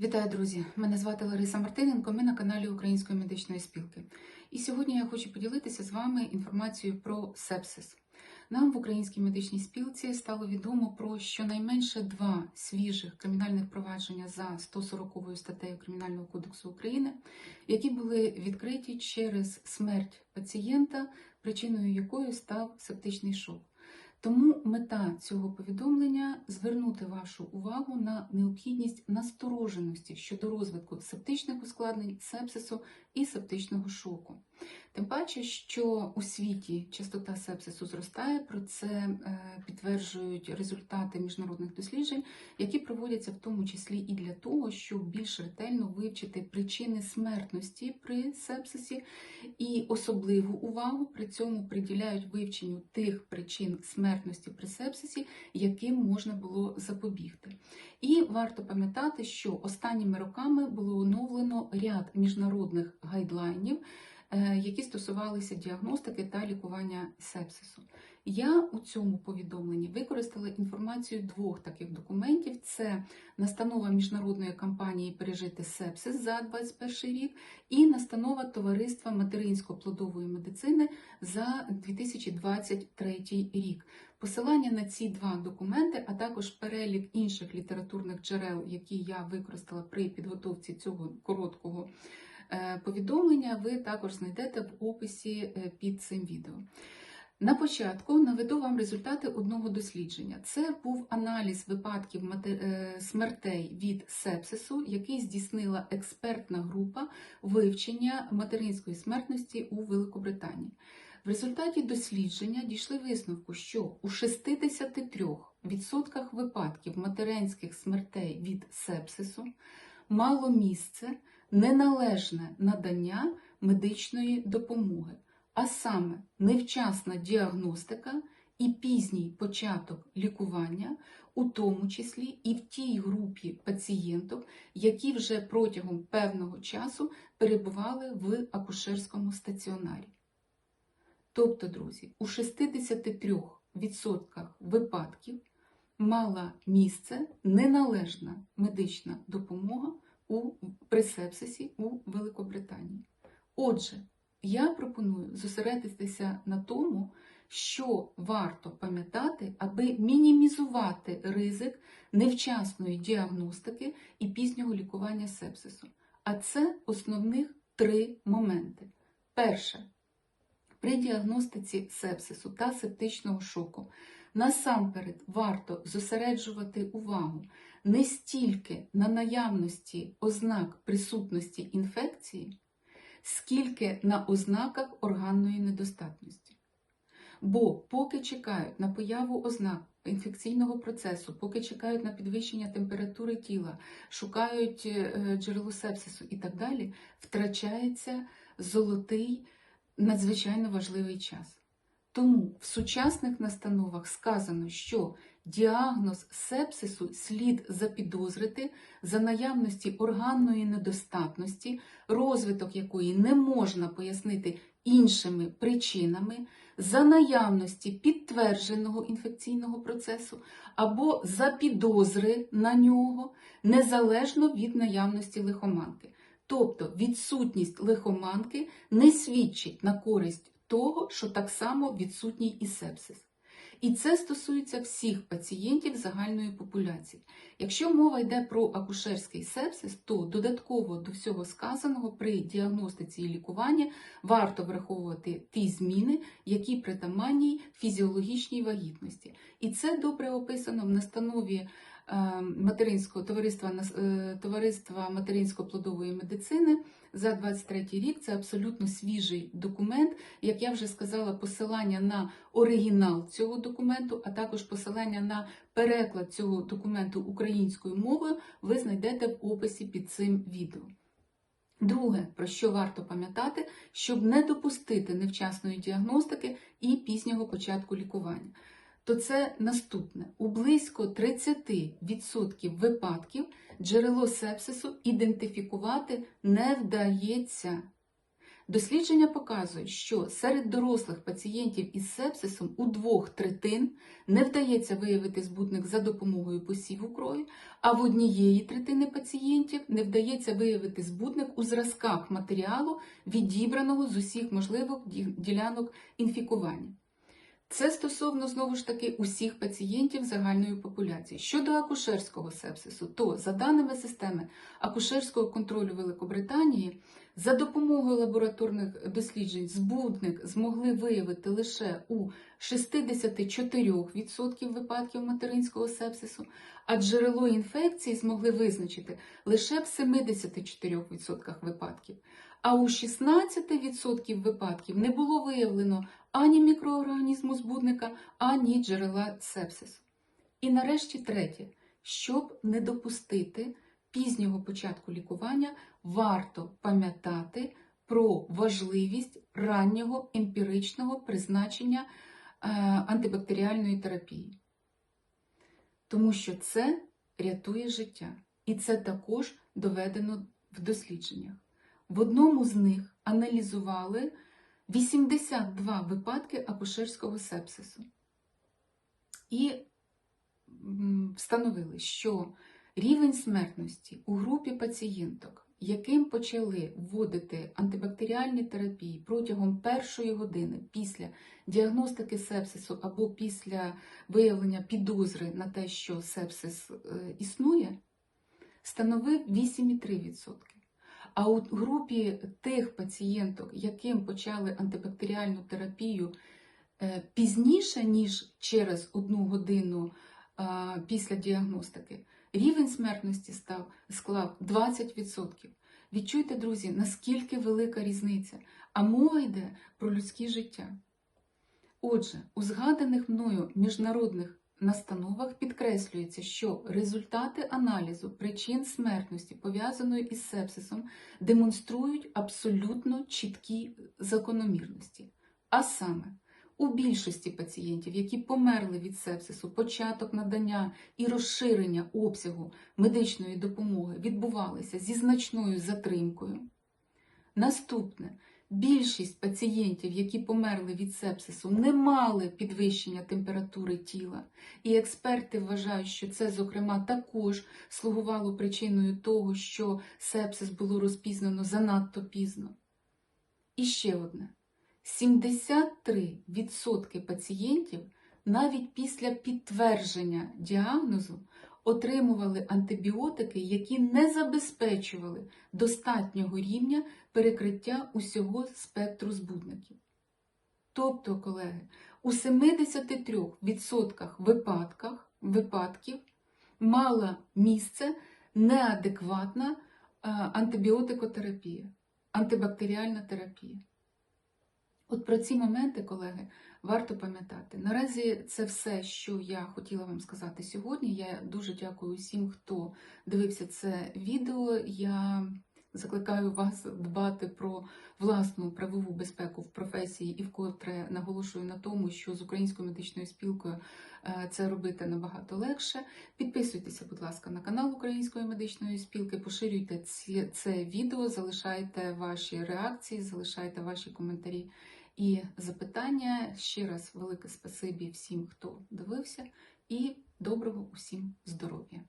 Вітаю, друзі! Мене звати Лариса Мартиненко. Ми на каналі Української медичної спілки. І сьогодні я хочу поділитися з вами інформацією про сепсис. Нам в Українській медичній спілці стало відомо про щонайменше два свіжих кримінальних провадження за 140 статтею Кримінального кодексу України, які були відкриті через смерть пацієнта, причиною якої став септичний шок. Тому мета цього повідомлення звернути вашу увагу на необхідність настороженості щодо розвитку септичних ускладнень, сепсису і септичного шоку. Тим паче, що у світі частота сепсису зростає, про це е, підтверджують результати міжнародних досліджень, які проводяться в тому числі і для того, щоб більш ретельно вивчити причини смертності при сепсисі, і особливу увагу при цьому приділяють вивченню тих причин смертності при сепсисі, яким можна було запобігти. І варто пам'ятати, що останніми роками було оновлено ряд міжнародних гайдлайнів, які стосувалися діагностики та лікування сепсису. Я у цьому повідомленні використала інформацію двох таких документів: це настанова міжнародної кампанії Пережити сепсис за 21 рік і настанова Товариства материнсько-плодової медицини за 2023 рік. Посилання на ці два документи, а також перелік інших літературних джерел, які я використала при підготовці цього короткого е, повідомлення, ви також знайдете в описі е, під цим відео. На початку наведу вам результати одного дослідження. Це був аналіз випадків е, смертей від сепсису, який здійснила експертна група вивчення материнської смертності у Великобританії. В результаті дослідження дійшли висновку, що у 63% випадків материнських смертей від сепсису мало місце неналежне надання медичної допомоги, а саме невчасна діагностика і пізній початок лікування, у тому числі і в тій групі пацієнток, які вже протягом певного часу перебували в акушерському стаціонарі. Тобто, друзі, у 63% випадків мала місце неналежна медична допомога у при сепсисі у Великобританії. Отже, я пропоную зосередитися на тому, що варто пам'ятати, аби мінімізувати ризик невчасної діагностики і пізнього лікування сепсису. А це основних три моменти. Перше, при діагностиці сепсису та септичного шоку насамперед варто зосереджувати увагу не стільки на наявності ознак присутності інфекції, скільки на ознаках органної недостатності. Бо поки чекають на появу ознак інфекційного процесу, поки чекають на підвищення температури тіла, шукають е, джерело сепсису і так далі, втрачається золотий надзвичайно важливий час. Тому в сучасних настановах сказано, що діагноз сепсису слід запідозрити за наявності органної недостатності, розвиток якої не можна пояснити іншими причинами, за наявності підтвердженого інфекційного процесу або за підозри на нього, незалежно від наявності лихоманки. Тобто відсутність лихоманки не свідчить на користь того, що так само відсутній і сепсис. І це стосується всіх пацієнтів загальної популяції. Якщо мова йде про акушерський сепсис, то додатково до всього сказаного при діагностиці і лікуванні варто враховувати ті зміни, які притаманні фізіологічній вагітності. І це добре описано в настанові е, материнського товариства е, товариства материнсько-плодової медицини за 23 рік. Це абсолютно свіжий документ. Як я вже сказала, посилання на оригінал цього документу, а також посилання на переклад цього документу українською мовою, ви знайдете в описі під цим відео. Друге, про що варто пам'ятати, щоб не допустити невчасної діагностики і пізнього початку лікування, то це наступне: у близько 30% випадків джерело сепсису ідентифікувати не вдається. Дослідження показують, що серед дорослих пацієнтів із сепсисом у двох третин не вдається виявити збутник за допомогою посіву крові, а в однієї третини пацієнтів не вдається виявити збутник у зразках матеріалу, відібраного з усіх можливих ділянок інфікування. Це стосовно знову ж таки усіх пацієнтів загальної популяції. Щодо акушерського сепсису, то за даними системи акушерського контролю Великобританії, за допомогою лабораторних досліджень збудник змогли виявити лише у 64% випадків материнського сепсису, а джерело інфекції змогли визначити лише в 74% випадків. А у 16% випадків не було виявлено ані мікроорганізму збудника, ані джерела сепсису. І нарешті третє, щоб не допустити пізнього початку лікування, варто пам'ятати про важливість раннього емпіричного призначення е, антибактеріальної терапії. Тому що це рятує життя. І це також доведено в дослідженнях. В одному з них аналізували 82 випадки акушерського сепсису. І встановили, що рівень смертності у групі пацієнток, яким почали вводити антибактеріальні терапії протягом першої години після діагностики сепсису або після виявлення підозри на те, що сепсис е, існує, становив 8,3%. А у групі тих пацієнток, яким почали антибактеріальну терапію е, пізніше, ніж через одну годину після діагностики, рівень смертності став, склав 20%. Відчуйте, друзі, наскільки велика різниця, а мова йде про людське життя. Отже, у згаданих мною міжнародних настановах підкреслюється, що результати аналізу причин смертності, пов'язаної із сепсисом, демонструють абсолютно чіткі закономірності. А саме, у більшості пацієнтів, які померли від сепсису, початок надання і розширення обсягу медичної допомоги відбувалися зі значною затримкою. Наступне. Більшість пацієнтів, які померли від сепсису, не мали підвищення температури тіла, і експерти вважають, що це, зокрема, також слугувало причиною того, що сепсис було розпізнано занадто пізно. І ще одне: 73% пацієнтів навіть після підтвердження діагнозу отримували антибіотики, які не забезпечували достатнього рівня перекриття усього спектру збудників. Тобто, колеги, у 73% випадках, випадків мала місце неадекватна антибіотикотерапія, антибактеріальна терапія. От про ці моменти, колеги, варто пам'ятати. Наразі це все, що я хотіла вам сказати сьогодні. Я дуже дякую усім, хто дивився це відео. Я закликаю вас дбати про власну правову безпеку в професії і вкотре наголошую на тому, що з українською медичною спілкою е, це робити набагато легше. Підписуйтеся, будь ласка, на канал Української медичної спілки, поширюйте це відео, залишайте ваші реакції, залишайте ваші коментарі і запитання. Ще раз велике спасибі всім, хто дивився, і доброго усім здоров'я!